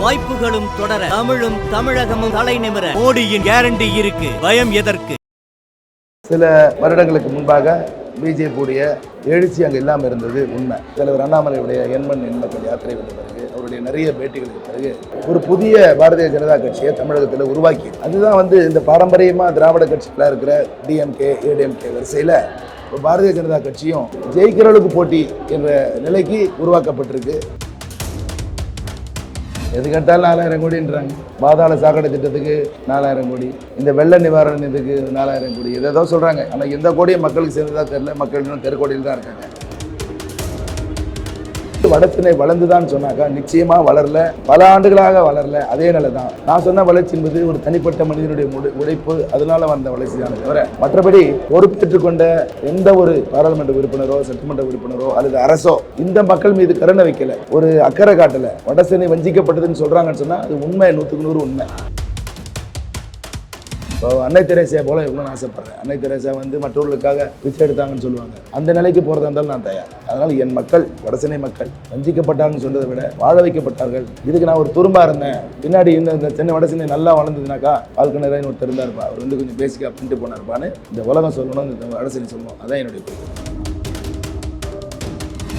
வாய்ப்புகளும் தொடர தமிழும் தமிழகமும் தலை நிமிர மோடியின் கேரண்டி இருக்கு. பயம் எதற்கு? சில வருடங்களுக்கு முன்பாக பிஜேபியுடைய எழுச்சி அங்கே இல்லாமல் இருந்தது உண்மை. தலைவர் அண்ணாமலையுடைய எண்மண் எண்மக்கள் யாத்திரை வந்த பிறகு அவருடைய நிறைய பேட்டிகளுக்கு பிறகு ஒரு புதிய பாரதிய ஜனதா கட்சியை தமிழகத்தில் உருவாக்கி அதுதான் வந்து இந்த பாரம்பரியமாக திராவிட கட்சிகளாக இருக்கிற டிஎம்கே ஏடிஎம்கே வரிசையில் இப்போ பாரதிய ஜனதா கட்சியும் ஜெயிக்கிறவளுக்கு போட்டி என்ற நிலைக்கு உருவாக்கப்பட்டிருக்கு. எது கேட்டாலும் நாலாயிரம் கோடின்றாங்க. பாதாள சாக்கடை திட்டத்துக்கு நாலாயிரம் கோடி. இந்த வெள்ள நிவாரண இதுக்கு நாலாயிரம் கோடி. எதோ சொல்கிறாங்க ஆனால் எந்த கோடியும் மக்களுக்கு சேர்ந்ததாக தெரில மக்கள் இன்னும் தெருக்கோடியில் தான் இருக்காங்க. வடத்திணை வளர்ந்துதான்னு சொன்னாக்கா நிச்சயமா வளரல. பல ஆண்டுகளாக வளரல. அதே நிலை தான் நான் சொன்ன வளர்ச்சி என்பது ஒரு தனிப்பட்ட மனிதனுடைய உழைப்பு அதனால வந்த வளர்ச்சி தான் தவிர மற்றபடி பொறுப்பேற்றுக் கொண்ட எந்த ஒரு பாராளுமன்ற உறுப்பினரோ சட்டமன்ற உறுப்பினரோ அல்லது அரசோ இந்த மக்கள் மீது கருணை வைக்கல. ஒரு அக்கறை காட்டல. வடசென்னை வஞ்சிக்கப்பட்டதுன்னு சொல்றாங்கன்னு சொன்னா அது உண்மை நூற்றுக்கு நூறு உண்மை. இப்போ அன்னை தெரேசியா போல இருக்கணும்னு ஆசைப்படுறேன். அன்னை தெரேசா வந்து மற்றவர்களுக்காக பிச்சை எடுத்தாங்கன்னு சொல்லுவாங்க. அந்த நிலைக்கு போகிறதா இருந்தாலும் நான் தயார். அதனால் என் மக்கள் வடசனை மக்கள் வஞ்சிக்கப்பட்டாங்கன்னு சொல்றதை விட வாழ வைக்கப்பட்டார்கள். இதுக்கு நான் ஒரு துரும்பா இருந்தேன். பின்னாடி இந்த இந்த சென்னை வடசனை நல்லா வளர்ந்ததுனாக்கா வாழ்க்கை நிறைய ஒருத்தர் இருந்தார்ப்பா. அவர் வந்து கொஞ்சம் பேசிக்காக பண்ணிட்டு போனார்ப்பான்னு இந்த உலகம் சொல்லணும் இந்த வடசனை சொல்லணும். அதான் என்னுடைய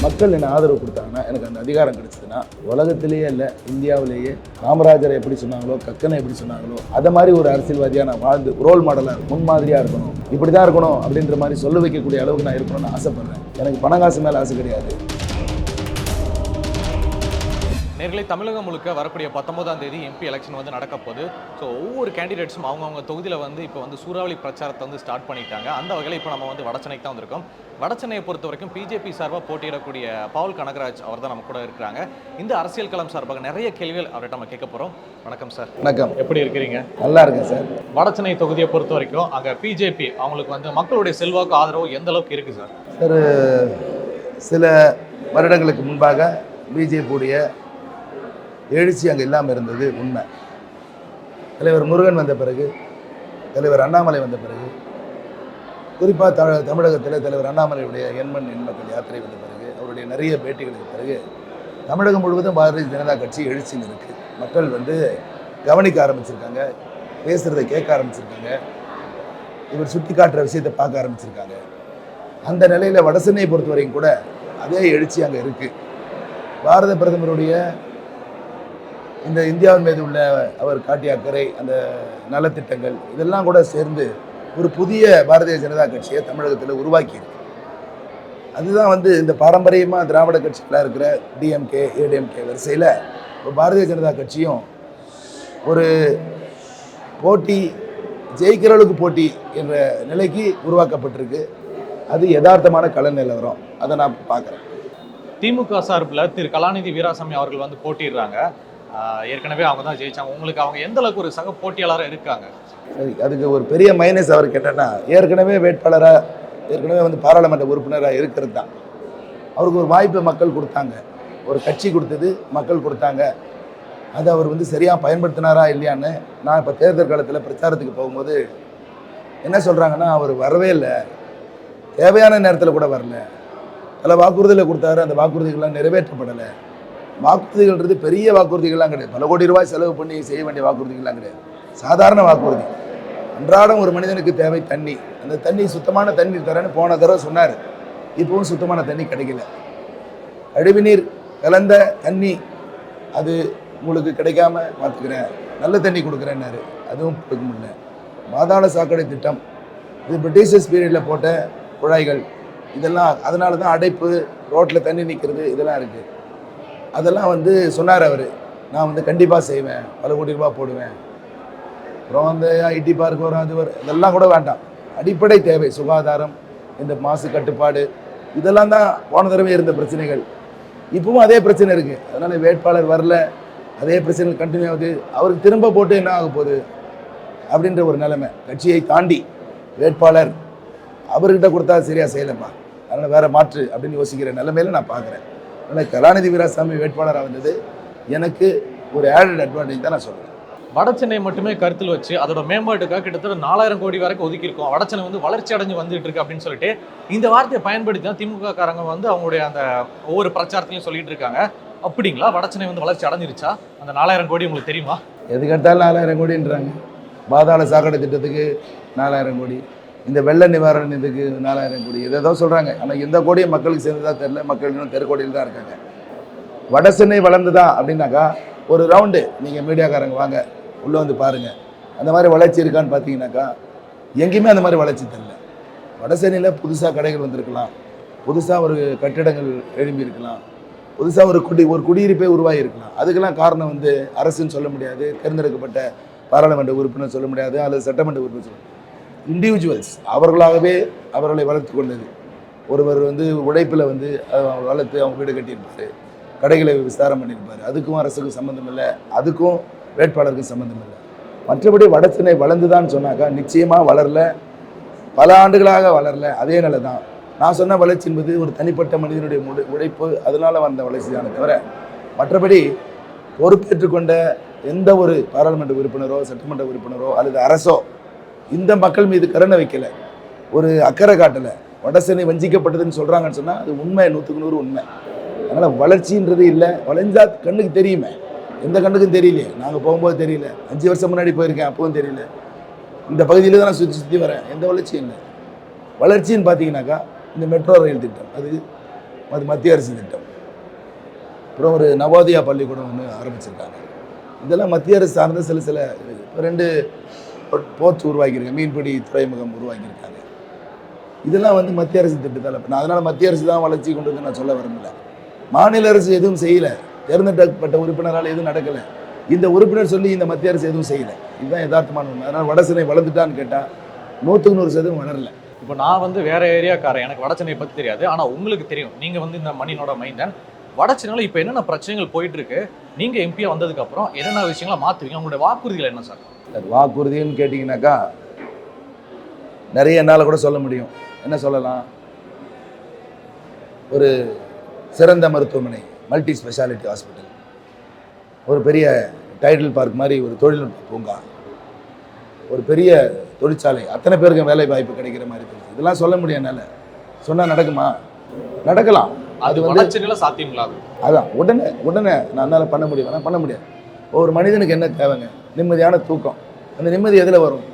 மக்கள் என்ன ஆதரவு கொடுத்தாங்கன்னா எனக்கு அந்த அதிகாரம் கிடைச்சதுன்னா உலகத்திலேயே இல்லை இந்தியாவிலேயே காமராஜரை எப்படி சொன்னாங்களோ கக்கனை எப்படி சொன்னாங்களோ அதை மாதிரி ஒரு அரசியல்வாதியாக நான் வாழ்ந்து ரோல் மாடலாக முன்மாதிரியாக இருக்கணும். இப்படி தான் இருக்கணும் அப்படின்ற மாதிரி சொல்ல வைக்கக்கூடிய அளவுக்கு நான் இருக்கணும்னு ஆசைப்பட்றேன். எனக்கு பணம் காசு மேலே ஆசை கிடையாது. நேர்களை தமிழகம் முழுக்க வரக்கூடிய பத்தொன்பதாம் தேதி எம்பி எலெக்ஷன் வந்து நடக்க போகுது. ஸோ ஒவ்வொரு கேண்டிடேட்ஸும் அவங்கவுங்க தொகுதியில் வந்து இப்போ வந்து சூறாவளி பிரச்சாரத்தை வந்து ஸ்டார்ட் பண்ணிட்டாங்க. அந்த வகையில் இப்போ நம்ம வந்து வடசென்னைக்கு தான் வந்திருக்கோம். வடசென்னையை பொறுத்த வரைக்கும் பிஜேபி சார்பாக போட்டியிடக்கூடிய பவுல் கனகராஜ் அவர் தான் நம்ம கூட இருக்கிறாங்க. இந்த அரசியல் களம் சார்பாக நிறைய கேள்விகள் அவர்கிட்ட நம்ம கேட்க போகிறோம் வணக்கம் சார். வணக்கம். எப்படி இருக்கிறீங்க? நல்லா இருக்கேன் சார். வடசென்னை தொகுதியை பொறுத்த வரைக்கும் அங்கே பிஜேபி அவங்களுக்கு வந்து மக்களுடைய செல்வாக்கு ஆதரவு எந்த அளவுக்கு இருக்கு சார்? சார் சில வருடங்களுக்கு முன்பாக பிஜேபியுடைய எழுச்சி அங்கே இல்லாமல் இருந்தது உண்மை. தலைவர் முருகன் வந்த பிறகு தலைவர் அண்ணாமலை வந்த பிறகு குறிப்பாக த தமிழகத்தில் தலைவர் அண்ணாமலையுடைய எண்மண் எண்மக்கள் யாத்திரை வந்த பிறகு அவருடைய நிறைய பேட்டிகளுக்கு பிறகு தமிழகம் முழுவதும் பாரதிய ஜனதா கட்சி எழுச்சின்னு இருக்குது மக்கள் வந்து கவனிக்க ஆரம்பிச்சிருக்காங்க பேசுகிறத கேட்க ஆரம்பிச்சிருக்காங்க இவர் சுட்டி காட்டுற விஷயத்தை பார்க்க ஆரம்பிச்சிருக்காங்க. அந்த நிலையில் வடசென்னையை பொறுத்த வரைக்கும் கூட அதே எழுச்சி அங்கே இருக்குது பாரத பிரதமருடைய இந்த இந்தியாவின் மீது உள்ள அவர் காட்டிய அக்கறை அந்த நலத்திட்டங்கள் இதெல்லாம் கூட சேர்ந்து ஒரு புதிய பாரதிய ஜனதா கட்சியை தமிழகத்தில் உருவாக்கியிருக்கு. அதுதான் வந்து இந்த பாரம்பரியமாக திராவிட கட்சிகளாக இருக்கிற டிஎம்கே ஏடிஎம்கே வரிசையில் இப்போ பாரதிய ஜனதா கட்சியும் ஒரு போட்டி ஜெயிக்கிற அளவுக்கு போட்டி என்ற நிலைக்கு உருவாக்கப்பட்டிருக்கு. அது யதார்த்தமான கள நிலவரம். அதை நான் பார்க்குறேன். திமுக சார்பில் திரு கலாநிதி வீராசாமி அவர்கள் வந்து போட்டிடுறாங்க ஏற்கனவே அவங்க தான் ஜெயிச்சாங்க. உங்களுக்கு அவங்க எந்த அளவுக்கு ஒரு சக போட்டியாளராக இருக்காங்க? சரி அதுக்கு ஒரு பெரிய மைனஸ் அவர் கேட்டேன்னா ஏற்கனவே வேட்பாளராக ஏற்கனவே வந்து பாராளுமன்ற உறுப்பினராக இருக்கிறது தான். அவருக்கு ஒரு வாய்ப்பை மக்கள் கொடுத்தாங்க. ஒரு கட்சி கொடுத்தது மக்கள் கொடுத்தாங்க. அதை அவர் வந்து சரியாக பயன்படுத்தினாரா இல்லையான்னு நான் இப்போ தேர்தல் காலத்தில் பிரச்சாரத்துக்கு போகும்போது என்ன சொல்கிறாங்கன்னா அவர் வரவே இல்லை. தேவையான நேரத்தில் கூட வரல. பல வாக்குறுதிகளை கொடுத்தாரு. அந்த வாக்குறுதிகள்லாம் நிறைவேற்றப்படலை. வாக்குறுதிகள்ன்றது பெரிய வாக்குறுதிகள்லாம் கிடையாது. பல கோடி ரூபாய் செலவு பண்ணி செய்ய வேண்டிய வாக்குறுதிகள்லாம் கிடையாது. சாதாரண வாக்குறுதி. அன்றாடம் ஒரு மனிதனுக்கு தேவை தண்ணி. அந்த தண்ணி சுத்தமான தண்ணி தரேன்னு போன தடவை சொன்னார். இப்பவும் சுத்தமான தண்ணி கிடைக்கல. கழிவுநீர் கலந்த தண்ணி அது உங்களுக்கு கிடைக்காம பார்த்துக்கிறேன். நல்ல தண்ணி கொடுக்குறேன்னாரு. அதுவும் கொடுக்க முடியல மாதாள சாக்கடை திட்டம். இது பிரிட்டிஷர்ஸ் பீரியடில் போட்ட குழாய்கள். இதெல்லாம் அதனால தான் அடைப்பு ரோட்டில் தண்ணி நிற்கிறது இதெல்லாம் இருக்குது அதெல்லாம் வந்து சொன்னார் அவர். நான் வந்து கண்டிப்பாக செய்வேன். பல கோடி ரூபாய் போடுவேன். அப்புறம் வந்து ஐடி பார்க் வரும் அது வரும். இதெல்லாம் கூட வேண்டாம். அடிப்படை தேவை சுகாதாரம் இந்த மாசு கட்டுப்பாடு. இதெல்லாம் தான் போன தடவை இருந்த பிரச்சனைகள். இப்பவும் அதே பிரச்சனை இருக்குது அதனால் வேட்பாளர் வரல. அதே பிரச்சனை கண்டினியூ ஆகுது. அவருக்கு திரும்ப போட்டு என்ன ஆக போகுது? அப்படின்ற ஒரு நிலைமை. கட்சியை தாண்டி வேட்பாளர் அவர்கிட்ட கொடுத்தா சரியாக செய்யலைப்பா அதனால் வேறு மாற்று அப்படின்னு யோசிக்கிற நிலைமையில நான் பார்க்குறேன். அதனால் கலாநிதி வீராசாமி வேட்பாளராக வந்தது. எனக்கு ஒரு ஆடட் அட்வான்டேஜ் தான் நான் சொல்கிறேன் வடசென்னை மட்டுமே கருத்தில் வச்சு அதோட மேம்பாட்டுக்காக கிட்டத்தட்ட நாலாயிரம் கோடி வரைக்கும் ஒதுக்கியிருக்கோம். வடசென்னை வந்து வளர்ச்சி அடைஞ்சு வந்துட்டு இருக்கு அப்படின்னு சொல்லிட்டு இந்த வார்த்தையை பயன்படுத்தி தான் திமுக காரங்க வந்து அவங்களுடைய அந்த ஒவ்வொரு பிரச்சாரத்திலையும் சொல்லிட்டு இருக்காங்க. அப்படிங்களா? வடச்சென்னை வந்து வளர்ச்சி அடைஞ்சிருச்சா? அந்த நாலாயிரம் கோடி உங்களுக்கு தெரியுமா? எது கேட்டாலும் நாலாயிரம் கோடின்றாங்க. பாதாள சாக்கடை திட்டத்துக்கு நாலாயிரம் கோடி. இந்த வெள்ள நிவாரண இதுக்கு நாலாயிரம் கோடி. எதோ சொல்கிறாங்க ஆனால் எந்த கோடியும் மக்களுக்கு சேர்ந்ததாக தெரில மக்கள் இன்னும் தெருக்கோடியில் தான் இருக்காங்க. வட சென்னை வளர்ந்துதா அப்படின்னாக்கா ஒரு ரவுண்டு நீங்கள் மீடியாக்காரங்க வாங்க. உள்ளே வந்து பாருங்கள் அந்த மாதிரி வளர்ச்சி இருக்கான்னு பார்த்தீங்கன்னாக்கா எங்கேயுமே அந்த மாதிரி வளர்ச்சி தெரில வட சென்னையில் புதுசாக கடைகள் வந்திருக்கலாம். புதுசாக ஒரு கட்டிடங்கள் எழும்பி இருக்கலாம். புதுசாக ஒரு குடி ஒரு குடியிருப்பே உருவாகி இருக்கலாம். அதுக்கெல்லாம் காரணம் வந்து அரசுன்னு சொல்ல முடியாது. தேர்ந்தெடுக்கப்பட்ட பாராளுமன்ற உறுப்பினர் சொல்ல முடியாது. அல்லது சட்டமன்ற உறுப்பினர் சொல்ல இண்டிவிஜுவல்ஸ் அவர்களாகவே அவர்களை வளர்த்து கொண்டது. ஒருவர் வந்து உழைப்பில் வந்து அவங்க வளர்த்து அவங்க வீடு கட்டியிருப்பார். கடைகளை விஸ்தாரம் பண்ணியிருப்பார். அதுக்கும் அரசுக்கும் சம்மந்தம் இல்லை. அதுக்கும் வேட்பாளருக்கும் சம்மந்தம் இல்லை. மற்றபடி வடசென்னை வளர்ந்துதான்னு சொன்னாக்கா நிச்சயமாக வளரல. பல ஆண்டுகளாக வளரல. அதே நிலை தான் நான் சொன்ன வளர்ச்சி என்பது ஒரு தனிப்பட்ட மனிதனுடைய முடி உழைப்பு அதனால் வந்த வளர்ச்சி தானே தவிர மற்றபடி பொறுப்பேற்றுக்கொண்ட எந்த ஒரு பாராளுமன்ற உறுப்பினரோ சட்டமன்ற உறுப்பினரோ அல்லது அரசோ இந்த மக்கள் மீது கருணை வைக்கலை. ஒரு அக்கறை காட்டலை. வடசென்னை வஞ்சிக்கப்பட்டதுன்னு சொல்கிறாங்கன்னு சொன்னால் அது உண்மை நூற்றுக்கு நூறு உண்மை. அதனால் வளர்ச்சின்றது இல்லை. வளைஞ்சா கண்ணுக்கு தெரியுமே. எந்த கண்ணுக்கும் தெரியலையே. நாங்கள் போகும்போது தெரியல. அஞ்சு வருஷம் முன்னாடி போயிருக்கேன் அப்பவும் தெரியல. இந்த பகுதியில் தான் நான் சுற்றி சுற்றி வரேன். எந்த வளர்ச்சியும் இல்லை. வளர்ச்சின்னு பார்த்தீங்கன்னாக்கா இந்த மெட்ரோ ரயில் திட்டம். அது அது மத்திய அரசு திட்டம். அப்புறம் ஒரு நவோதயா பள்ளிக்கூடம் ஒன்று ஆரம்பிச்சிருக்காங்க. இதெல்லாம் மத்திய அரசு சார்ந்த சில சில இப்போ ரெண்டு போர்ட்ஸ் உருவாக்கியிருக்காங்க மீன்பிடி துறைமுகம் உருவாக்கியிருக்காங்க இதெல்லாம் வந்து மத்திய அரசு திட்டத்தால் நான் அதனால் மத்திய அரசு தான் வளர்ச்சி கொண்டு வந்து நான் சொல்ல வரல மாநில அரசு எதுவும் செய்யலை. தேர்ந்தெடுக்கப்பட்ட உறுப்பினரால் எதுவும் நடக்கலை. இந்த உறுப்பினர் சொல்லி இந்த மத்திய அரசு எதுவும் செய்யலை. இதுதான் யதார்த்தமான உண்மை. அதனால் வடசென்னை வளர்ந்துட்டான்னு கேட்டால் நூற்றுக்கு நூறு சதவீதம் வளரல. இப்போ நான் வந்து வேற ஏரியாக்காரன். எனக்கு வடச்சென்னை பற்றி தெரியாது. ஆனால் உங்களுக்கு தெரியும். நீங்கள் வந்து இந்த மண்ணினோட மைந்தன் வடச்சினால இப்போ என்னென்ன பிரச்சனைகள் போயிட்டு இருக்கு நீங்க எம்பியா வந்ததுக்கு அப்புறம் என்னென்ன விஷயங்களை மாத்துவீங்க? உங்களுடைய வாக்குறுதிகள் என்ன சார்? வாக்குறுதின்னு கேட்டிங்கனாக்கா நிறைய என்னால் கூட சொல்ல முடியும். என்ன சொல்லலாம்? ஒரு சிறந்த மருத்துவமனை மல்டி ஸ்பெஷாலிட்டி ஹாஸ்பிட்டல் ஒரு பெரிய டைட்டில் பார்க் மாதிரி ஒரு தொழில்நுட்ப பூங்கா. ஒரு பெரிய தொழிற்சாலை. அத்தனை பேருக்கு வேலை வாய்ப்பு கிடைக்கிற மாதிரி இருக்கு. இதெல்லாம் சொல்ல முடியும் என்னால். சொன்னால் நடக்குமா? நடக்கலாம். அது வந்து சாத்தியங்களா அது. அதான் உடனே உடனே நான் என்னால் பண்ண முடியும். பண்ண முடியாது. ஒரு மனிதனுக்கு என்ன தேவைங்க? நிம்மதியான தூக்கம். அந்த நிம்மதி எதில் வரும்?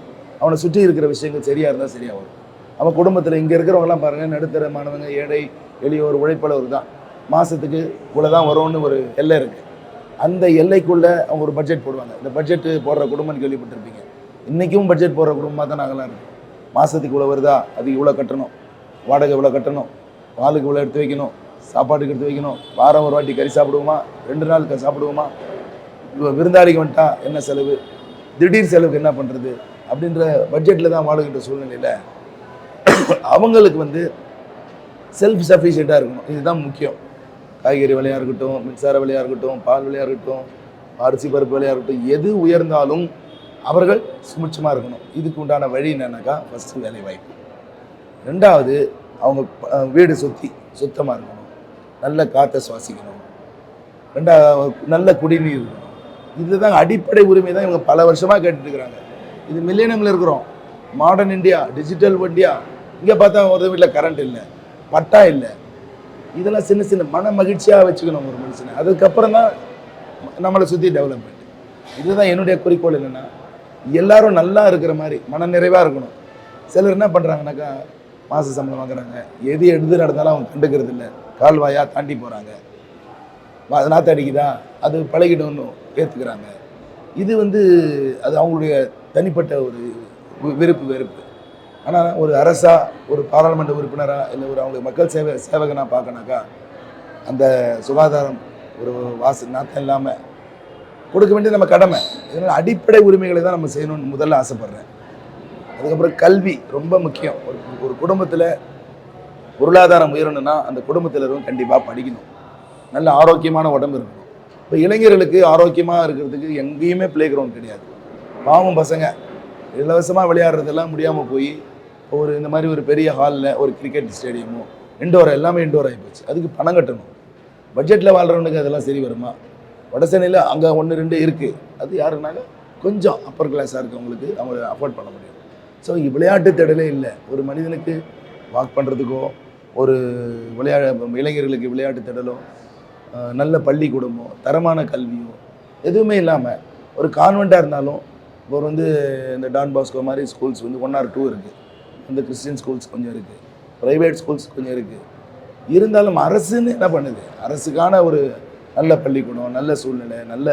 அவனை சுற்றி இருக்கிற விஷயங்கள் சரியாக இருந்தால் சரியாக வரும். அவன் குடும்பத்தில் இங்கே இருக்கிறவங்கலாம் பாருங்கள் நடுத்தர மாணவங்க ஏழை எளியோர் உழைப்பாளர் தான். மாதத்துக்கு இவ்வளோ தான் வரும்னு ஒரு எல்லை இருக்குது அந்த எல்லைக்குள்ளே அவங்க ஒரு பட்ஜெட் போடுவாங்க. இந்த பட்ஜெட்டு போடுற குடும்பம்னு கேள்விப்பட்டிருப்பீங்க. இன்றைக்கும் பட்ஜெட் போடுற குடும்பமாக தான் நாங்களாம் இருக்கோம் மாதத்துக்கு இவ்வளோ வருதா? அது இவ்வளோ கட்டணும். வாடகை இவ்வளோ கட்டணும். பாலுக்கு இவ்வளோ எடுத்து வைக்கணும். சாப்பாட்டுக்கு எடுத்து வைக்கணும். வாரம் ஒரு வாட்டி கறி சாப்பிடுவோமா? ரெண்டு நாள் சாப்பிடுவோமா? விருந்தாளிக்கு வந்துட்டா என்ன செலவு? திடீர் செலவுக்கு என்ன பண்ணுறது அப்படின்ற பட்ஜெட்டில் தான் வாழுகின்ற சூழ்நிலையில் அவங்களுக்கு வந்து செல்ஃப் சஃபிஷியண்ட்டாக இருக்கணும். இதுதான் முக்கியம். காய்கறி விலையாக இருக்கட்டும் மின்சார விலையாக இருக்கட்டும் பால் விலையாக இருக்கட்டும் அரிசி பருப்பு விலையாக இருக்கட்டும் எது உயர்ந்தாலும் அவர்கள் சுமிட்சமாக இருக்கணும். இதுக்கு உண்டான வழி என்னன்னாக்கா ஃபஸ்ட்டு வேலை வாய்ப்பு ரெண்டாவது அவங்க வீடு சுற்றி சுத்தமாக இருக்கணும். நல்ல காற்றை சுவாசிக்கணும். ரெண்டாவது நல்ல குடிநீர் இதுதான் அடிப்படை உரிமை தான் இவங்க பல வருஷமாக கேட்டுட்டுருக்குறாங்க. இது மில்லியனமில் இருக்கிறோம். மாடர்ன் இந்தியா டிஜிட்டல் இந்தியா இங்கே பார்த்தா ஒரு வீட்டில் கரண்ட் இல்லை பட்டா இல்லை. இதெல்லாம் சின்ன சின்ன மன மகிழ்ச்சியாக வச்சுக்கணும் ஒரு மனுஷனை. அதுக்கப்புறம் தான் நம்மளை சுற்றி டெவலப்மெண்ட் இதுதான் என்னுடைய குறிக்கோள் என்னென்னா எல்லாரும் நல்லா இருக்கிற மாதிரி மன நிறைவாக இருக்கணும். சிலர் என்ன பண்ணுறாங்கனாக்கா மாத சம்பளம் வாங்குறாங்க. எது எடுத்து நடந்தாலும் அவங்க கண்டுக்கிறது இல்லை. கால்வாயாக தாண்டி போகிறாங்க நாற்று அடிக்குதா? அது பழகிட்டோன்னு ஏற்றுக்கிறாங்க இது வந்து அது அவங்களுடைய தனிப்பட்ட ஒரு வெறுப்பு விருப்பு வெறுப்பு. ஆனால் ஒரு அரசா ஒரு பாராளுமன்ற உறுப்பினராக இல்லை ஒரு அவங்களுக்கு மக்கள் சேவை சேவகனாக பார்க்கணாக்கா அந்த சுகாதாரம் ஒரு வாச நாத்தம் இல்லாமல் கொடுக்க வேண்டியது நம்ம கடமை. இதனால் அடிப்படை உரிமைகளை தான் நம்ம செய்யணும்னு முதல்ல ஆசைப்பட்றேன். அதுக்கப்புறம் கல்வி ரொம்ப முக்கியம். ஒரு ஒரு குடும்பத்தில் பொருளாதாரம் உயரணும்னா அந்த குடும்பத்தில் இருக்கும் கண்டிப்பாக படிக்கணும். நல்ல ஆரோக்கியமான உடம்பு இருக்கணும். இப்போ இளைஞர்களுக்கு ஆரோக்கியமாக இருக்கிறதுக்கு எங்கேயுமே ப்ளே கிரவுண்ட் கிடையாது. பாவம் பசங்க. இலவசமாக விளையாடுறதெல்லாம் முடியாமல் போய் ஒரு இந்த மாதிரி ஒரு பெரிய ஹாலில் ஒரு கிரிக்கெட் ஸ்டேடியமோ இண்டோர் எல்லாமே இண்டோர் ஆகிப்போச்சு போச்சு. அதுக்கு பணம் கட்டணும். பட்ஜெட்டில் வாழ்கிறவனுக்கு அதெல்லாம் சரி வருமா? வடசென்னையில் அங்கே ஒன்று ரெண்டு இருக்குது அது யாருனாலும் கொஞ்சம் அப்பர் கிளாஸாக இருக்கவங்களுக்கு அவங்க அஃபோர்ட் பண்ண முடியும். ஸோ விளையாட்டு தேடலே இல்லை. ஒரு மனிதனுக்கு வாக் பண்ணுறதுக்கோ ஒரு விளையா இளைஞர்களுக்கு விளையாட்டு திடலோ நல்ல பள்ளிக்கூடமோ தரமான கல்வியோ எதுவுமே இல்லாமல் ஒரு கான்வெண்ட்டாக இருந்தாலும் இப்போ வந்து இந்த டான் பாஸ்கோ மாதிரி ஸ்கூல்ஸ் வந்து ஒன் ஆர் டூ இருக்குது இந்த கிறிஸ்டின் ஸ்கூல்ஸ் கொஞ்சம் இருக்குது ப்ரைவேட் ஸ்கூல்ஸ் கொஞ்சம் இருக்குது இருந்தாலும் அரசுன்னு என்ன பண்ணுது? அரசுக்கான ஒரு நல்ல பள்ளிக்கூடம் நல்ல சூழ்நிலை நல்ல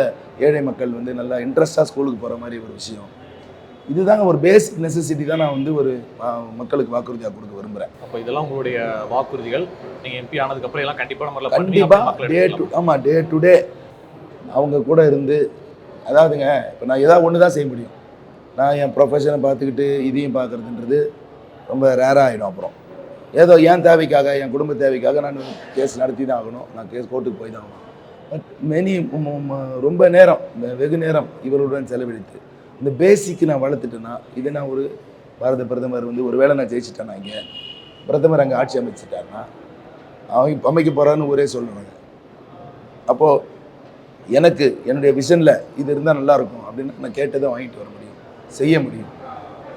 ஏழை மக்கள் வந்து நல்லா இன்ட்ரெஸ்டாக ஸ்கூலுக்கு போகிற மாதிரி ஒரு விஷயம். இதுதாங்க ஒரு பேசிக் நெசசிட்டி தான் நான் வந்து ஒரு மக்களுக்கு வாக்குறுதியாக கொடுக்க விரும்புகிறேன் அப்போ இதெல்லாம் உங்களுடைய வாக்குறுதிகள் நீங்க எம்பி ஆனதுக்கு அப்புறம் எல்லாம் முறையில் பண்ணி கண்டிப்பாக டே டு. ஆமாம் டே டு டே அவங்க கூட இருந்து அதாவதுங்க இப்போ நான் ஏதாவது ஒன்று தான் செய்ய முடியும். நான் என் ப்ரொஃபஷனை பார்த்துக்கிட்டு இதையும் பார்க்குறதுன்றது ரொம்ப ரேராக ஆகிடும் அப்புறம். ஏதோ என் தேவைக்காக என் குடும்ப தேவைக்காக நான் கேஸ் நடத்தி தான் ஆகணும். நான் கேஸ் கோர்ட்டுக்கு போய் தான் ஆகணும். பட் மெனி ரொம்ப நேரம் வெகு நேரம் இவர்களுடன் செலவழித்து இந்த பேசிக்கு நான் வளர்த்துட்டேன்னா இதை நான் ஒரு பாரத பிரதமர் வந்து ஒரு வேளை நான் ஜெயிச்சிட்டேன்னா இங்கே பிரதமர் அங்கே ஆட்சி அமைச்சிட்டாருன்னா அவன் இப்ப அமைக்க போகிறான்னு ஒரே சொல்லுவாங்க அப்போது எனக்கு என்னுடைய விஷனில் இது இருந்தால் நல்லாயிருக்கும் அப்படின்னு நான் கேட்டதை வாங்கிட்டு வர முடியும் செய்ய முடியும்.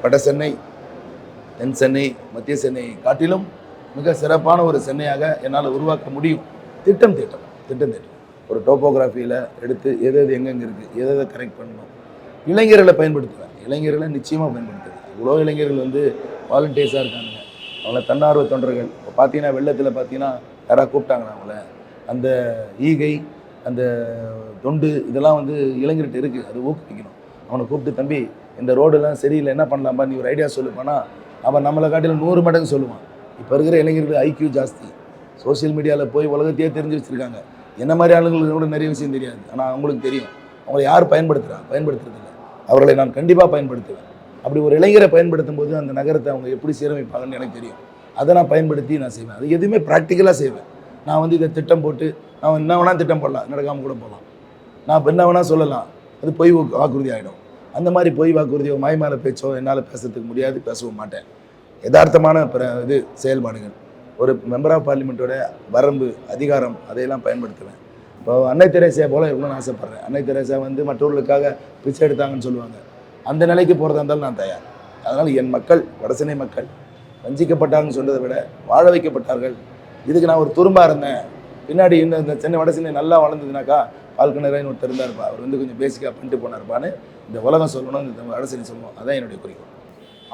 வட சென்னை தென் சென்னை மத்திய சென்னை காட்டிலும் மிக சிறப்பான ஒரு சென்னையாக என்னால் உருவாக்க முடியும். திட்டம் திட்டம் திட்டம் திட்டம். ஒரு டோப்போகிராஃபியில் எடுத்து எது எது எங்கெங்கே இருக்குது எதை எதை கரெக்ட் பண்ணணும் இளைஞர்களை பயன்படுத்துவேன் இளைஞர்களை நிச்சயமாக பயன்படுத்துவேன் இவ்வளோ இளைஞர்கள் வந்து வாலண்டியர்ஸாக இருக்காங்க. அவங்கள தன்னார்வ தொண்டர்கள். இப்போ பார்த்தீங்கன்னா வெள்ளத்தில் பார்த்தீங்கன்னா யாராவது கூப்பிட்டாங்களா அவங்கள அந்த ஈகை அந்த தொண்டு இதெல்லாம் வந்து இளைஞர்கிட்ட இருக்குது அது ஊக்குவிக்கணும். அவனை கூப்பிட்டு தம்பி இந்த ரோடெல்லாம் சரியில்லை. என்ன பண்ணலாம்பா நீ ஒரு ஐடியா சொல்லுப்பானா அவன் நம்மளை காட்டிலும் நூறு மடங்கு சொல்லுவான். இப்போ இருக்கிற இளைஞர்கள் ஐக்கியூ ஜாஸ்தி. சோஷியல் மீடியாவில் போய் உலகத்தையே தெரிஞ்சு வச்சுருக்காங்க. என்ன மாதிரி ஆளுங்களுக்கு கூட நிறைய விஷயம் தெரியாது. ஆனால் அவங்களுக்கு தெரியும். அவங்களை யார் பயன்படுத்துகிறா பயன்படுத்துறது அவர்களை நான் கண்டிப்பாக பயன்படுத்துவேன். அப்படி ஒரு இளைஞரை பயன்படுத்தும் போது அந்த நகரத்தை அவங்க எப்படி சீரமைப்பாங்கன்னு எனக்கு தெரியும். அதை நான் பயன்படுத்தி நான் செய்வேன். அது எதுவுமே ப்ராக்டிக்கலாக செய்வேன். நான் வந்து இதை திட்டம் போட்டு நான் என்ன வேணால் திட்டம் போடலாம் நடக்காமல் கூட போகலாம். நான் இப்போ என்ன வேணால் சொல்லலாம் அது பொய் வாக்குறுதி ஆகிடும் அந்த மாதிரி பொய் வாக்குறுதியோ மாய்மால பேச்சோ என்னால் பேசுறதுக்கு முடியாது பேசவும் மாட்டேன். யதார்த்தமான பிற இது செயல்பாடுகள். ஒரு மெம்பர் ஆஃப் பார்லிமெண்ட்டோட வரம்பு அதிகாரம் அதையெல்லாம் பயன்படுத்துவேன். இப்போ அன்னை தெரேசியா போல இருக்கணும்னு ஆசைப்பட்றேன். அன்னை தெரேசா வந்து மற்றவர்களுக்காக பிச்சை எடுத்தாங்கன்னு சொல்லுவாங்க. அந்த நிலைக்கு போகிறதா இருந்தாலும் நான் தயார். அதனால் என் மக்கள் வடசனை மக்கள் வஞ்சிக்கப்பட்டாங்கன்னு சொன்னதை விட வாழ வைக்கப்பட்டார்கள். இதுக்கு நான் ஒரு துரும்பாக இருந்தேன். பின்னாடி இன்னும் இந்த சென்னை வடசென்னை நல்லா வளர்ந்ததுனாக்கா பால்கனராயின்னு ஒருத்தர் இருந்தார்ப்பா. அவர் வந்து கொஞ்சம் பேசிக்காக பண்ணிட்டு போனார்ப்பான்னு இந்த உலகம் சொல்லணும் இந்த வடசென்னை சொல்லணும். அதான் என்னுடைய குறிக்கோள்.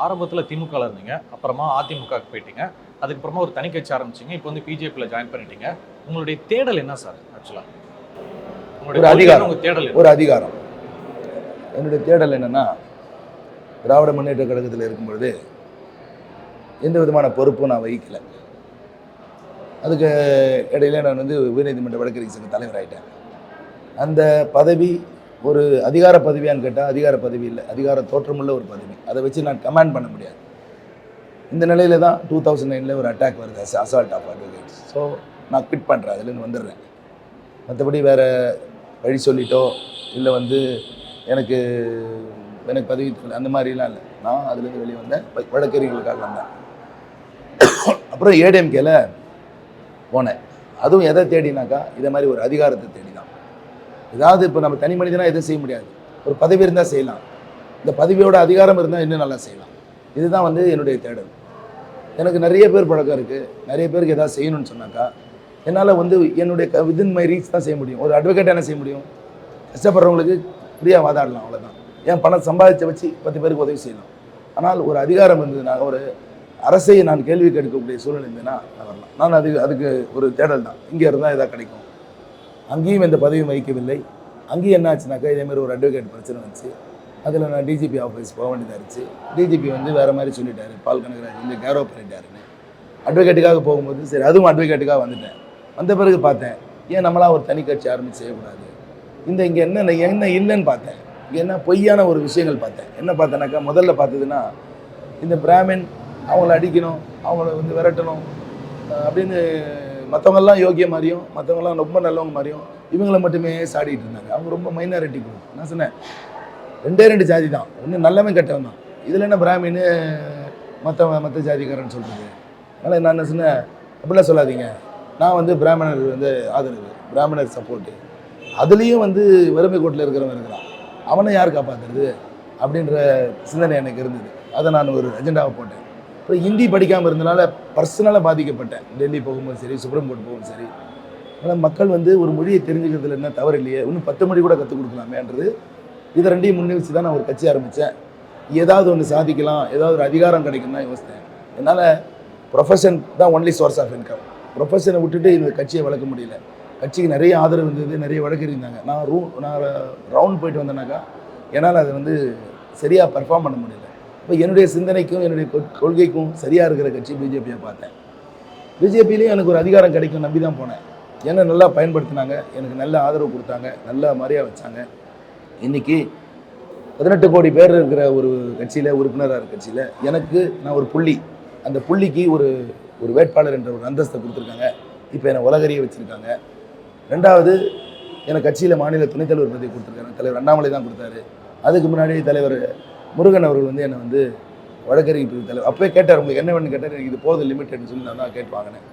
ஆரம்பத்தில் திமுகவில் இருந்தீங்க. அப்புறமா அதிமுகவுக்கு போயிட்டீங்க. அதுக்கப்புறமா ஒரு தனி கட்சி இப்போ வந்து பிஜேபியில் ஜாயின் பண்ணிட்டீங்க. உங்களுடைய தேடல் என்ன சார் ஆக்சுவலாக ஒரு அதிகாரம். தேடல்? ஒரு அதிகாரம். என்னுடைய தேடல் என்னன்னா திராவிட முன்னேற்ற கழகத்தில் இருக்கும் பொழுது எந்த விதமான பொறுப்பும் நான் வகிக்கல. அதுக்கு இடையில நான் வந்து உயர்நீதிமன்ற வழக்கறிஞர் சங்க தலைவர் ஆயிட்டேன். அந்த பதவி ஒரு அதிகார பதவியான்னு கேட்டால் அதிகார பதவி இல்லை அதிகார தோற்றமுள்ள ஒரு பதவி. அதை வச்சு நான் கமாண்ட் பண்ண முடியாது. இந்த நிலையில தான் டூ தௌசண்ட் நைனில் ஒரு அட்டாக் வருது அசால்ட் ஆஃப் அட்வொகேட்ஸ் ஸோ நான் குவிட் பண்ணுறேன் அதுலேருந்து வந்துடுறேன். மற்றபடி வேறு வழி சொல்லிட்டோ இல்லை வந்து எனக்கு எனக்கு பதவி அந்த மாதிரிலாம் இல்லை. நான் அதுலேருந்து வெளியே வந்தேன் வழக்கறிஞர்களுக்காக வந்தேன். அப்புறம் ஏடிஎம்கேல போனேன். அதுவும் எதை தேடினாக்கா இதை மாதிரி ஒரு அதிகாரத்தை தேடி தான் ஏதாவது இப்போ நம்ம தனி மனிதனாக எதுவும் செய்ய முடியாது. ஒரு பதவி இருந்தால் செய்யலாம். இந்த பதவியோட அதிகாரம் இருந்தால் இன்னும் நல்லா செய்யலாம். இதுதான் வந்து என்னுடைய தேடல். எனக்கு நிறைய பேர் பழக்கம் இருக்குது நிறைய பேருக்கு எதாவது செய்யணும்னு சொன்னாக்கா என்னால் வந்து என்னுடைய வித்தின் மை ரீச் தான் செய்ய முடியும். ஒரு அட்வொகேட் என்ன செய்ய முடியும்? கஷ்டப்படுறவங்களுக்கு ஃப்ரீயாக வாதாடலாம் அவ்வளோதான் ஏன் பணம் சம்பாதிச்ச வச்சு பத்து பேருக்கு உதவி செய்யலாம். ஆனால் ஒரு அதிகாரம் இருந்ததுன்னா ஒரு அரசை நான் கேள்வி கேட்கக்கூடிய சூழ்நிலை இருந்ததுன்னா நான் வரலாம். நான் அதுக்கு அதுக்கு ஒரு தேடல் தான். இங்கே இருந்தால் எதாவது கிடைக்கும்? அங்கேயும் எந்த பதவியும் வகிக்கவில்லை. அங்கேயும் என்ன ஆச்சுனாக்கா இதே ஒரு அட்வொகேட் பிரச்சனை வந்துச்சு. அதில் நான் டிஜிபி ஆஃபீஸ் போக வேண்டியதாக இருந்துச்சு. டிஜிபி வந்து வேறு மாதிரி சொல்லிட்டாரு. பால் கனகராஜ் வந்து கேரோ பண்ணிட்டாருன்னு அட்வொகேட்டுக்காக போகும்போது சரி அதுவும் அட்வொகேட்டுக்காக வந்துட்டேன். வந்த பிறகு பார்த்தேன் ஏன் நம்மளாக ஒரு தனி கட்சி ஆரம்பித்து செய்யக்கூடாது? இந்த இங்கே என்ன என்ன இல்லைன்னு பார்த்தேன். இங்கே என்ன பொய்யான ஒரு விஷயங்கள் பார்த்தேன். என்ன பார்த்தேனாக்கா முதல்ல பார்த்ததுன்னா இந்த பிராமின் அவங்கள அடிக்கணும் அவங்கள வந்து விரட்டணும் அப்படின்னு மற்றவங்கெல்லாம் யோகிய மாதிரியும் மற்றவங்கெல்லாம் ரொம்ப நல்லவங்க மாதிரியும் இவங்கள மட்டுமே சாடிட்டு இருந்தாங்க. அவங்க ரொம்ப மைனாரிட்டி குரூப் நான் சொன்னேன் ரெண்டே ரெண்டு ஜாதி தான். ஒன்று நல்லவன் கெட்டவன் தான். இதில் என்ன பிராமின்னு மற்ற மற்ற ஜாதிக்காரன்னு சொல்கிறது அதனால் நான் என்ன சொன்னேன் அப்படிலாம் சொல்லாதீங்க. நான் வந்து பிராமணர் வந்து ஆதரவு பிராமணர் சப்போர்ட்டு அதுலேயும் வந்து வறுமை கோட்டில் இருக்கிறவன் இருக்கிறான். அவனை யார் காப்பாற்றுறது அப்படின்ற சிந்தனை எனக்கு இருந்தது. அதை நான் ஒரு அஜெண்டாவை போட்டேன். அப்புறம் ஹிந்தி படிக்காமல் இருந்தனால பர்சனலாக பாதிக்கப்பட்டேன். டெல்லி போகும்போது சரி சுப்ரீம் கோர்ட் போகும்போது சரி. ஆனால் மக்கள் வந்து ஒரு மொழியை தெரிஞ்சுக்கிறதுல என்ன தவறு இல்லையே? இன்னும் பத்து மொழி கூட கற்றுக் கொடுக்கலாமேன்றது. இதை ரெண்டையும் முன்னே தான் நான் ஒரு கட்சி ஆரம்பித்தேன் ஏதாவது ஒன்று சாதிக்கலாம் ஏதாவது ஒரு அதிகாரம் கிடைக்கும் தான் யோசித்தேன். என்னால் ப்ரொஃபஷன் தான் ஒன்லி சோர்ஸ் ஆஃப் இன்கம் ப்ரொஃபஷனை விட்டுட்டு இந்த கட்சியை வளர்க்க முடியல. கட்சிக்கு நிறைய ஆதரவு இருந்தது நிறைய வழக்கு இருந்தாங்க. நான் ரூ நான் ரவுண்ட் போயிட்டு வந்தேனாக்கா என்னால் அதை வந்து சரியாக பர்ஃபார்ம் பண்ண முடியல. இப்போ என்னுடைய சிந்தனைக்கும் என்னுடைய கொ- கொள்கைக்கும் சரியாக இருக்கிற கட்சி பிஜேபியை பார்த்தேன். பிஜேபியிலையும் எனக்கு ஒரு அதிகாரம் கிடைக்கும் நம்பி தான் போனேன். என்னை நல்லா பயன்படுத்தினாங்க எனக்கு நல்ல ஆதரவு கொடுத்தாங்க நல்ல மாதிரியாக வச்சாங்க. இன்றைக்கி பதினெட்டு கோடி பேர் இருக்கிற ஒரு கட்சியில் உறுப்பினராக கட்சியில் எனக்கு நான் ஒரு புள்ளி. அந்த புள்ளிக்கு ஒரு ஒரு வேட்பாளர் என்ற ஒரு அந்தஸ்தை கொடுத்துருக்காங்க. இப்போ என்னை உலகறிய வச்சுருக்காங்க. ரெண்டாவது எனக்கு கட்சியில் மாநில துணைத் தலைவர் பதவி கொடுத்துருக்காங்க தலைவர் அண்ணாமலை தான் கொடுத்தாரு. அதுக்கு முன்னாடி தலைவர் முருகன் அவர்கள் வந்து என்னை வந்து வழக்கறிஞர் பிரிவு தலைவர். அப்போயே கேட்டார் உங்களுக்கு என்ன வேணும்னு கேட்டார். எனக்கு இது போதும் லிமிட்டட்னு சொல்லி நான் தான் கேட்டு வாங்கினேன்.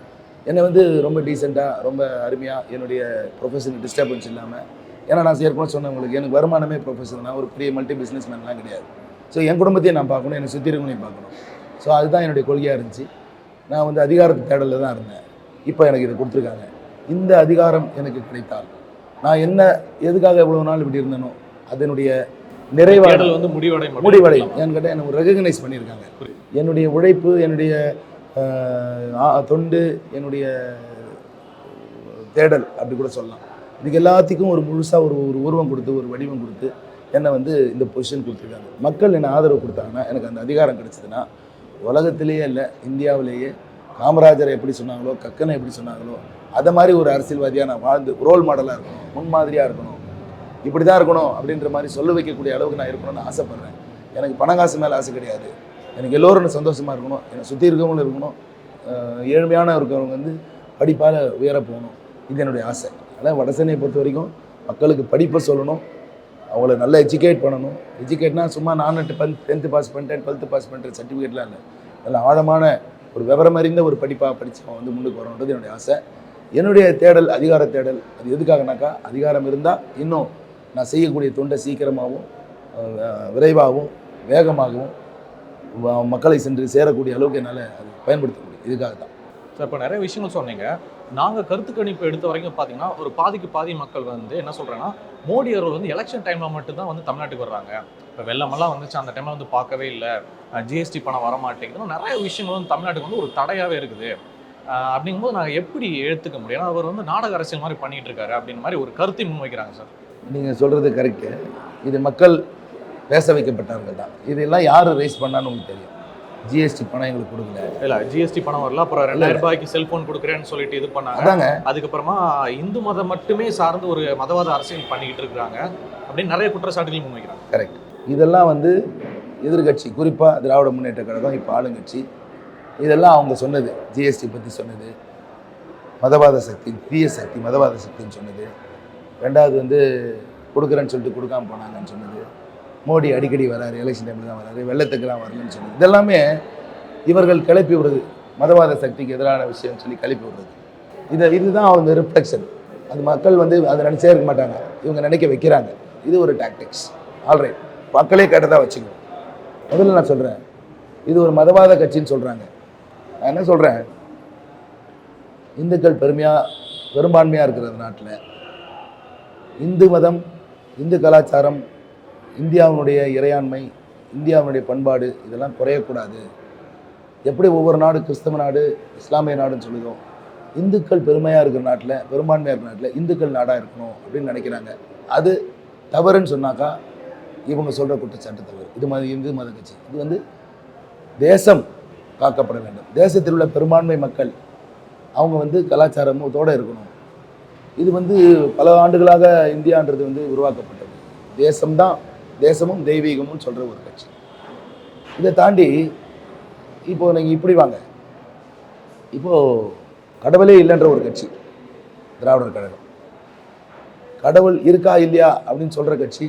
என்னை வந்து ரொம்ப டீசெண்டாக ரொம்ப அருமையாக என்னுடைய ப்ரொஃபஷனல் டிஸ்டர்பன்ஸ் இல்லாமல் ஏன்னா நான் ஏற்கனவே சொன்னேன் உங்களுக்கு எனக்கு வருமானமே ப்ரொஃபஷனல் நான் ஒரு பெரிய மல்டி பிஸ்னஸ் மேன்லாம் கிடையாது. ஸோ என் குடும்பத்தையும் நான் பார்க்கணும் என்னை சுற்றி இருக்கணும் பார்க்கணும். ஸோ அதுதான் என்னுடைய கொள்கையாக இருந்துச்சு. நான் வந்து அதிகாரத்து தேடலில் தான் இருந்தேன். இப்போ எனக்கு இது கொடுத்துருக்காங்க. இந்த அதிகாரம் எனக்கு கிடைத்தால் நான் என்ன எதுக்காக இவ்வளோ நாள் இப்படி இருந்தேனோ அதனுடைய நிறைவான தேடல் வந்து முடிவடை முடிவடையும். ஏன்னு கேட்டால் என்னை ரெகக்னைஸ் பண்ணியிருக்காங்க. என்னுடைய உழைப்பு என்னுடைய தொண்டு என்னுடைய தேடல் அப்படி கூட சொல்லலாம். இதுக்கு எல்லாத்துக்கும் ஒரு முழுசாக ஒரு ஒரு உருவம் கொடுத்து ஒரு வடிவம் கொடுத்து என்னை வந்து இந்த பொசிஷன் கொடுத்துருக்காங்க. மக்கள் என்னை ஆதரவு கொடுத்தாங்கன்னா எனக்கு அந்த அதிகாரம் கிடைச்சதுன்னா உலகத்திலேயே இல்லை இந்தியாவிலேயே. காமராஜரை எப்படி சொன்னாங்களோ கக்கனை எப்படி சொன்னாங்களோ அதை மாதிரி ஒரு அரசியல்வாதியாக நான் வாழ்ந்து ரோல் மாடலாக இருக்கணும் முன்மாதிரியாக இருக்கணும். இப்படி தான் இருக்கணும் அப்படின்ற மாதிரி சொல்ல வைக்கக்கூடிய அளவுக்கு நான் இருக்கணும்னு ஆசைப்பட்றேன். எனக்கு பணங்காசு மேலே ஆசை கிடையாது. எனக்கு எல்லோரும் சந்தோஷமாக இருக்கணும். என்னை சுற்றி இருக்கவங்களும் இருக்கணும். ஏழ்மையான இருக்கிறவங்க வந்து படிப்பால் உயர போகணும். இது என்னுடைய ஆசை. அதனால் வடசேனையை பொறுத்த வரைக்கும் மக்களுக்கு படிப்பை சொல்லணும். அவங்கள நல்லா எஜுகேட் பண்ணணும். எஜுகேட்னா சும்மா நான் டென்த் டென்த்து பாஸ் பண்ணிட்டேன் டுவெல்த்து பாஸ் பண்ணிட்டேன் சர்டிஃபிகேட்லாம் இல்லை. நல்ல ஆழமான ஒரு விவரம் அறிந்த ஒரு படிப்பாக படித்து அவன் வந்து முன்னுக்கு வரணுன்றது என்னுடைய ஆசை. என்னுடைய தேடல் அதிகார தேடல். அது எதுக்காகனாக்கா அதிகாரம் இருந்தால் இன்னும் நான் செய்யக்கூடிய தொண்டை சீக்கிரமாகவும் விரைவாகவும் வேகமாகவும் மக்களை சென்று சேரக்கூடிய அளவுக்கு என்னால் அது பயன்படுத்த முடியும் இதுக்காக தான் சார் இப்போ நிறைய விஷயங்கள் சொன்னீங்க. நாங்கள் கருத்து கணிப்பு எடுத்த வரைக்கும் பார்த்தீங்கன்னா ஒரு பாதிக்கு பாதி மக்கள் வந்து என்ன சொல்கிறேன்னா மோடி அவர்கள் வந்து எலெக்ஷன் டைமில் மட்டும்தான் வந்து தமிழ்நாட்டுக்கு வர்றாங்க. இப்போ வெள்ளமெல்லாம் வந்துச்சு அந்த டைமில் வந்து பார்க்கவே இல்லை. ஜிஎஸ்டி பணம் வர மாட்டேங்குது நிறைய விஷயங்கள் வந்து தமிழ்நாட்டுக்கு வந்து ஒரு தடையாகவே இருக்குது. அப்படிங்கும்போது நாங்கள் எப்படி எடுத்துக்க முடியும்? ஏன்னா அவர் வந்து நாடக அரசியல் மாதிரி பண்ணிட்டு இருக்காரு அப்படின்னு மாதிரி ஒரு கருத்தை முன்வைக்கிறாங்க சார். நீங்கள் சொல்கிறது கரெக்டு இது மக்கள் பேச வைக்கப்பட்டவர்கள் தான். இதெல்லாம் யார் ரைஸ் பண்ணான்னு உங்களுக்கு தெரியும். ஜிஎஸ்டி பணம் எங்களுக்கு கொடுக்கல. இல்ல ஜிஎஸ்டி பணம் வரல. அப்புறம் ரெண்டாயிரம் ரூபாய்க்கு செல்போன் கொடுக்குறேன்னு சொல்லிட்டு இது பண்ணாங்க. அதாங்க. அதுக்கப்புறமா இந்து மதம் மட்டுமே சார்ந்து ஒரு மதவாத அரசியல் பண்ணிக்கிட்டு இருக்காங்க அப்படின்னு நிறைய குற்றச்சாட்டுகள் முன்வைக்கிறாங்க. கரெக்ட் இதெல்லாம் வந்து எதிர்கட்சி குறிப்பாக திராவிட முன்னேற்ற கழகம் இப்போ ஆளுங்கட்சி. இதெல்லாம் அவங்க சொன்னது. ஜிஎஸ்டி பற்றி சொன்னது. மதவாத சக்தி தீய சக்தி மதவாத சக்தின்னு சொன்னது. ரெண்டாவது வந்து கொடுக்குறேன்னு சொல்லிட்டு கொடுக்காம போனாங்கன்னு சொன்னது. மோடி அடிக்கடி வராரு எலெக்ஷன் டைமில் தான் வராரு வெள்ளத்துக்கெல்லாம் வரலன்னு சொல்லி இதெல்லாமே இவர்கள் கிளப்பி விடுறது மதவாத சக்திக்கு எதிரான விஷயம்னு சொல்லி கிளப்பி விடுறது. இதை இதுதான் அவங்க ரிஃப்ளெக்ஷன் அது மக்கள் வந்து அதை நினச்சே இருக்க மாட்டாங்க. இவங்க நினைக்க வைக்கிறாங்க. இது ஒரு டாக்டிக்ஸ் ஆல்ரைட் மக்களே கேட்டதாக வச்சுக்கணும் முதல்ல நான் சொல்கிறேன் இது ஒரு மதவாத கட்சின்னு சொல்கிறாங்க நான் என்ன சொல்கிறேன் இந்துக்கள் பெருமையாக பெரும்பான்மையாக இருக்கிற நாட்டில் இந்து மதம் இந்து கலாச்சாரம் இந்தியாவினுடைய இறையாண்மை இந்தியாவினுடைய பண்பாடு இதெல்லாம் குறையக்கூடாது. எப்படி ஒவ்வொரு நாடு கிறிஸ்தவ நாடு இஸ்லாமிய நாடுன்னு சொல்லுதோ இந்துக்கள் பெருமையாக இருக்கிற நாட்டில் பெரும்பான்மையாக இருக்கிற நாட்டில் இந்துக்கள் நாடாக இருக்கணும் அப்படின்னு நினைக்கிறாங்க. அது தவறுன்னு சொன்னாக்கா இவங்க சொல்கிற குற்றச்சாட்டு தவறு. இது மாதிரி இந்து மத கட்சி. இது வந்து தேசம் காக்கப்பட வேண்டும். தேசத்தில் உள்ள பெரும்பான்மை மக்கள் அவங்க வந்து கலாச்சாரத்தோடு இருக்கணும். இது வந்து பல ஆண்டுகளாக இந்தியான்றது வந்து உருவாக்கப்பட்டது. தேசம்தான் தேசமும் தெய்வீகமும் சொல்கிற ஒரு கட்சி. இதை தாண்டி இப்போது நீங்கள் இப்படி வாங்க. இப்போது கடவுளே இல்லைன்ற ஒரு கட்சி திராவிடர் கழகம். கடவுள் இருக்கா இல்லையா அப்படின்னு சொல்கிற கட்சி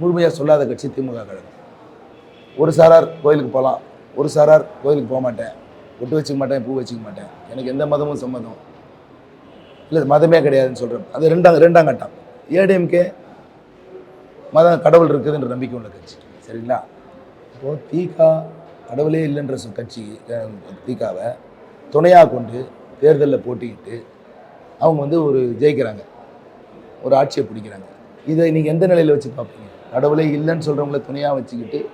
முழுமையாக சொல்லாத கட்சி திமுக கழகம். ஒரு சாரார் கோயிலுக்கு போகலாம் ஒரு சாரார் கோயிலுக்கு போக மாட்டேன். ஒட்டு வச்சுக்க மாட்டேன் பூ வச்சுக்க மாட்டேன். எனக்கு எந்த மதமும் சம்மதம். இல்லை மதமே கிடையாதுன்னு சொல்கிறேன் அது ரெண்டாம் ரெண்டாம் கட்டம். ஏடிஎம்கே மதம் கடவுள் இருக்குதுன்ற நம்பிக்கை உள்ள கட்சி. சரிங்களா? இப்போது தீகா கடவுளே இல்லைன்ற சொ- கட்சி தீகாவை துணையாக கொண்டு தேர்தலில் போட்டிக்கிட்டு அவங்க வந்து ஒரு ஜெயிக்கிறாங்க. ஒரு ஆட்சியை பிடிக்கிறாங்க. இதை நீங்கள் எந்த நிலையில் வச்சு பார்ப்பீங்க? கடவுளே இல்லைன்னு சொல்கிறவங்கள துணையாக வச்சுக்கிட்டு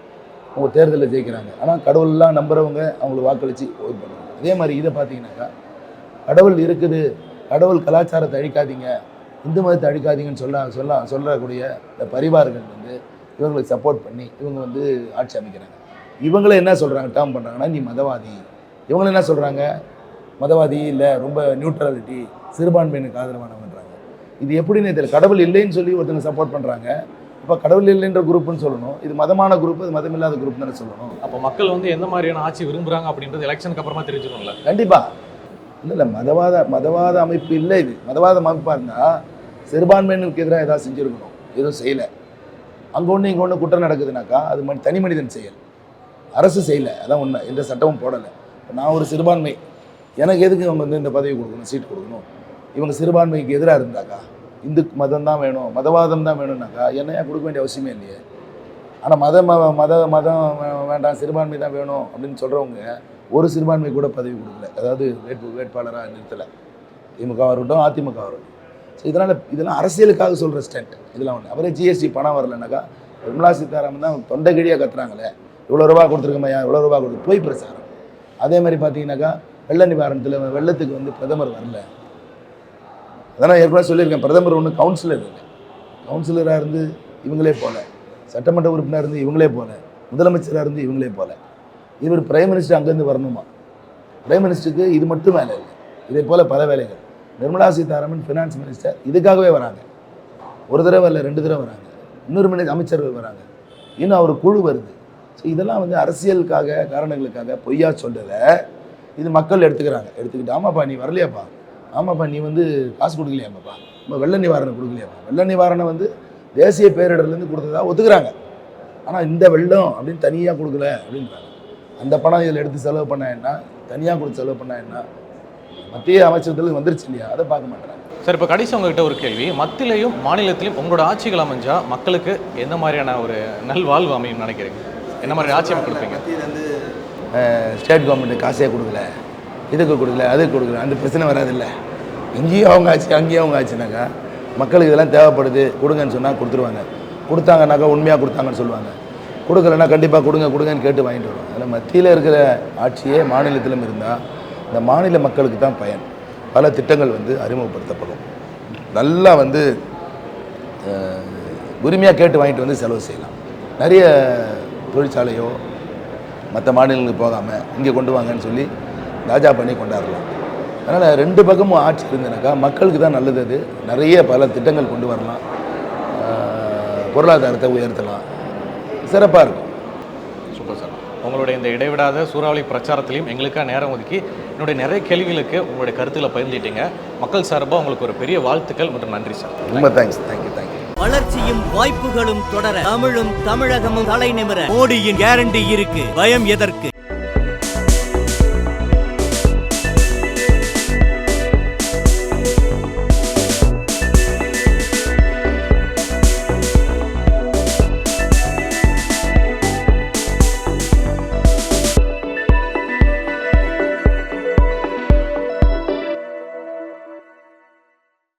அவங்க தேர்தலில் ஜெயிக்கிறாங்க. ஆனால் கடவுள்லாம் நம்புகிறவங்க அவங்களை வாக்களித்து ஓட் பண்ணுவாங்க அதே மாதிரி இதை பார்த்தீங்கன்னாக்கா கடவுள் இருக்குது கடவுள் கலாச்சாரத்தை அழிக்காதீங்க இந்து மதத்தை அழிக்காதீங்கன்னு சொல்ல சொல்ல சொல்லக்கூடிய இந்த பரிவார்கள் வந்து இவங்களுக்கு சப்போர்ட் பண்ணி இவங்க வந்து ஆட்சி அமைக்கிறாங்க. இவங்களே என்ன சொல்கிறாங்க டேர்ம் பண்ணுறாங்கன்னா நீ மதவாதி. இவங்கள என்ன சொல்கிறாங்க மதவாதி இல்லை ரொம்ப நியூட்ரலிட்டி சிறுபான்மையினுக்கு ஆதரவானவன்றாங்க. இது எப்படின்னு தெரியல. கடவுள் இல்லைன்னு சொல்லி ஒருத்தங்க சப்போர்ட் பண்ணுறாங்க இப்போ கடவுள் இல்லைன்ற குரூப்னு சொல்லணும். இது மதமான குரூப் இது மதம் இல்லாத குரூப் தானே சொல்லணும். அப்போ மக்கள் வந்து எந்த மாதிரியான ஆட்சி விரும்புறாங்க அப்படின்றது எலெக்ஷனுக்கு அப்புறமா தெரிஞ்சிடும்ல கண்டிப்பாக இல்லை இல்லை மதவாத மதவாத அமைப்பு இல்லை இது. மதவாத அமைப்பாக இருந்தால் சிறுபான்மையினருக்கு எதிராக ஏதாவது செஞ்சுருக்கணும். எதுவும் செய்யலை. அங்கே ஒன்று இங்கே ஒன்று குற்றம் நடக்குதுனாக்கா அது மனி தனி மனிதன் செயல். அரசு செய்யலை. அதான் உண்மை. எந்த சட்டமும் போடலை. இப்போ நான் ஒரு சிறுபான்மை. எனக்கு எதுக்கு அவங்க வந்து இந்த பதவி கொடுக்கணும் சீட் கொடுக்கணும்? இவங்க சிறுபான்மைக்கு எதிராக இருந்தாக்கா இந்து மதம் தான் வேணும் மதவாதம் தான் வேணும்னாக்கா என்ன ஏன் கொடுக்க வேண்டிய அவசியமே இல்லையே. ஆனால் மத ம- மத மதம் வே- வேண்டாம் சிறுபான்மை தான் வேணும் அப்படின்னு சொல்கிறவங்க ஒரு சிறுபான்மை கூட பதவி கொடுக்கல. அதாவது வேட்பு வேட்பாளராக நிறுத்தலை. திமுக இருக்கட்டும் அதிமுக இருக்கட்டும். ஸோ இதனால் இதெல்லாம் அரசியலுக்காக சொல்கிற ஸ்டண்ட் இதெல்லாம் ஒன்று அவரே ஜிஎஸ்டி பணம் வரலனாக்கா நிர்மலா சீதாராமன் தான் தொண்டை கிழியாக கத்துறாங்களே இவ்வளோ ரூபா கொடுத்துருக்கமையா இவ்வளோ ரூபா கொடுத்து போய் பிரச்சாரம் அதே மாதிரி பார்த்தீங்கன்னாக்கா வெள்ள நிவாரணத்தில் வெள்ளத்துக்கு வந்து பிரதமர் வரல. அதான் ஏற்கனவே சொல்லியிருக்கேன். பிரதமர் ஒன்று கவுன்சிலர் இல்லை. கவுன்சிலராக இருந்து இவங்களே போல. சட்டமன்ற உறுப்பினர் இருந்து இவங்களே போல. முதலமைச்சராக இருந்து இவங்களே போல. இவர் பிரைம் மினிஸ்டர் அங்கேருந்து வரணுமா? பிரைம் மினிஸ்டருக்கு இது மட்டும் வேலை இல்லை. இதே போல் பல வேலைகள். நிர்மலா சீதாராமன் ஃபினான்ஸ் மினிஸ்டர் இதுக்காகவே வராங்க. ஒரு தடவை இல்லை ரெண்டு தடவை வராங்க. இன்னொரு மினி அமைச்சர்கள் வராங்க. இன்னும் அவர் குழு வருது. ஸோ இதெல்லாம் வந்து அரசியலுக்காக காரணங்களுக்காக பொய்யா சொல்லலை இது மக்கள் எடுத்துக்கிறாங்க. எடுத்துக்கிட்டு ஆமாப்பா நீ வரலையாப்பா. ஆமாப்பா நீ வந்து காசு கொடுக்கலையாமாப்பா. நம்ம வெள்ள நிவாரணம் கொடுக்கலையாப்பா. வெள்ள நிவாரணம் வந்து தேசிய பேரிடர்லேருந்து கொடுத்ததா ஒத்துக்கிறாங்க. ஆனால் இந்த வெள்ளம் அப்படின்னு தனியாக கொடுக்கல அப்படின்றாங்க. அந்த பணம் இதில் எடுத்து செலவு பண்ண என்ன? தனியாக கொடுத்து செலவு பண்ண என்ன? மத்திய அமைச்சரத்தில் வந்துருச்சு இல்லையா? அதை பார்க்க மாட்டாங்க சார் இப்போ கடைசி உங்ககிட்ட ஒரு கேள்வி. மத்தியிலையும் மாநிலத்திலையும் உங்களோட ஆட்சிகள் அமைஞ்சா மக்களுக்கு எந்த மாதிரியான ஒரு நல்வாழ்வு அமையும் நினைக்கிறீங்க? என்ன மாதிரி ஆட்சி அமைப்பு கொடுப்பீங்க? ஸ்டேட் கவர்மெண்ட் காசே கொடுக்கல. இதுக்கு கொடுக்கல அதுக்கு கொடுக்கல. அந்த பிரச்சனை வராதில்ல. இங்கேயும் அவங்க ஆச்சு அங்கேயும் அவங்க ஆச்சுனாக்கா மக்களுக்கு இதெல்லாம் தேவைப்படுது கொடுங்கன்னு சொன்னால் கொடுத்துருவாங்க. கொடுத்தாங்கனாக்கா உண்மையாக கொடுத்தாங்கன்னு சொல்லுவாங்க. கொடுக்கலன்னா கண்டிப்பாக கொடுங்க கொடுங்கன்னு கேட்டு வாங்கிட்டு வருவாங்க. அதில் மத்தியில் இருக்கிற ஆட்சியே மாநிலத்திலும் இருந்தால் இந்த மாநில மக்களுக்கு தான் பயன். பல திட்டங்கள் வந்து அறிமுகப்படுத்தப்படும். நல்லா வந்து உரிமையாக கேட்டு வாங்கிட்டு வந்து செலவு செய்யலாம். நிறைய தொழிற்சாலையோ மற்ற மாநிலங்களுக்கு போகாமல் இங்கே கொண்டு வாங்கன்னு சொல்லி ராஜா பண்ணி கொண்டாடலாம். அதனால் ரெண்டு பக்கமும் ஆட்சி இருந்ததுனாக்கா மக்களுக்கு தான் நல்லது அது. நிறைய பல திட்டங்கள் கொண்டு வரலாம். பொருளாதாரத்தை உயர்த்தலாம். சிறப்பாக இருக்கும். உங்களுடைய இந்த இடைவிடாத சூறாவளி பிரச்சாரத்திலையும் எங்களுக்காக நேரம் ஒதுக்கி என்னுடைய நிறைய கேள்விகளுக்கு உங்களுடைய கருத்துக்களை பகிர்ந்துட்டீங்க. மக்கள் சார்பாக உங்களுக்கு ஒரு பெரிய வாழ்த்துக்கள் மற்றும் நன்றி சார். ரொம்ப தேங்க்ஸ் தேங்க்யூ தேங்க்யூ வளர்ச்சியும் வாய்ப்புகளும் தொடர தமிழும் தமிழகமும் தலை நிமிர மோடியின் கேரண்டி இருக்கு. பயம் எதற்கு?